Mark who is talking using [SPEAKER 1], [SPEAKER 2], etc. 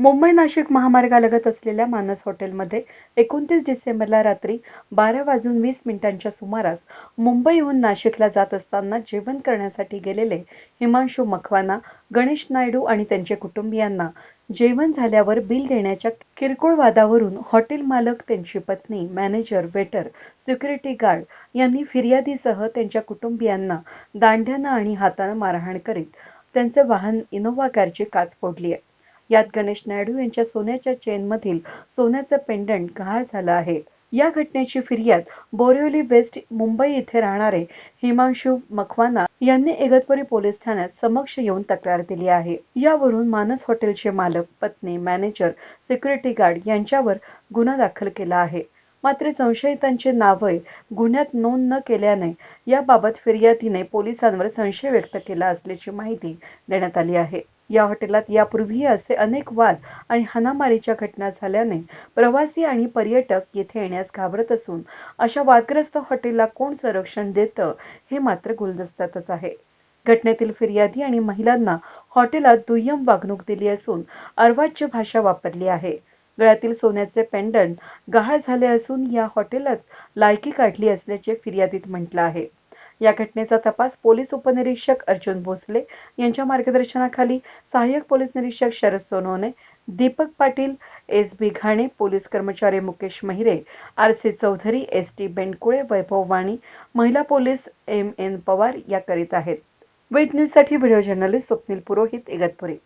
[SPEAKER 1] मुंबई नाशिक महामार्गालगत असलेल्या मानस हॉटेलमध्ये एकोणतीस डिसेंबरला रात्री बारा वाजून वीस मिनिटांच्या सुमारास मुंबईहून नाशिकला जात असताना जेवण करण्यासाठी गेलेले हिमांशू मखवाना गणेश नायडू आणि त्यांचे कुटुंबियांना जेवण झाल्यावर बिल देण्याच्या किरकोळ वादावरून हॉटेल मालक त्यांची पत्नी मॅनेजर वेटर सिक्युरिटी गार्ड यांनी फिर्यादीसह त्यांच्या कुटुंबियांना दांड्यानं आणि हातानं मारहाण करीत त्यांचे वाहन इनोव्हा कारची काच फोडली आहे यात गणेश नायडू यांच्या सोन्याच्या चेनमधील सोन्याचं पेंडंट गहाळ झालं आहे. या घटनेची फिर्याद बोरिवली वेस्ट मुंबई येथे राहणारे हिमांशु मखवाना यांनी इगतपुरी पोलीस ठाण्यात समक्ष येऊन तक्रार दिली आहे. यावरून मानस हॉटेलचे मालक पत्नी मॅनेजर सिक्युरिटी गार्ड यांच्यावर गुन्हा दाखल केला आहे. मात्र संशयितांची नावे गुन्ह्यात नोंद न केल्याने याबाबत फिर्यादीने पोलिसांवर संशय व्यक्त केला असल्याची माहिती देण्यात आली आहे. या हॉटेलात यापूर्वीही असे अनेक वाद आणि हनामारीच्या घटना झाल्याने प्रवासी आणि पर्यटक येथे येण्यास घाबरत असून अशा वादग्रस्त हॉटेलला कोण संरक्षण देतं हे मात्र गुलदस्त्यातच आहे. घटनेतील फिर्यादी आणि महिलांना हॉटेलात दुय्यम वागणूक दिली असून अर्वाच्य भाषा वापरली आहे. गळ्यातील सोन्याचे पेंडंट गहाळ झाले असून या हॉटेलात लायकी काढली असल्याचे फिर्यादीत म्हटलं आहे. या घटनेचा तपास पोलीस उपनिरीक्षक अर्जुन भोसले यांच्या मार्गदर्शनाखाली सहाय्यक पोलीस निरीक्षक Sharad Sonawane Deepak Patil S B Ghane police कर्मचारी Mukesh Mahire R C Chaudhari S T Bendkule Vaibhav Wani महिला पोलीस एम एन पवार या करीत आहेत. वेद न्यूजसाठी व्हिडिओ जर्नलिस्ट स्वप्नील पुरोहित इगतपुरी.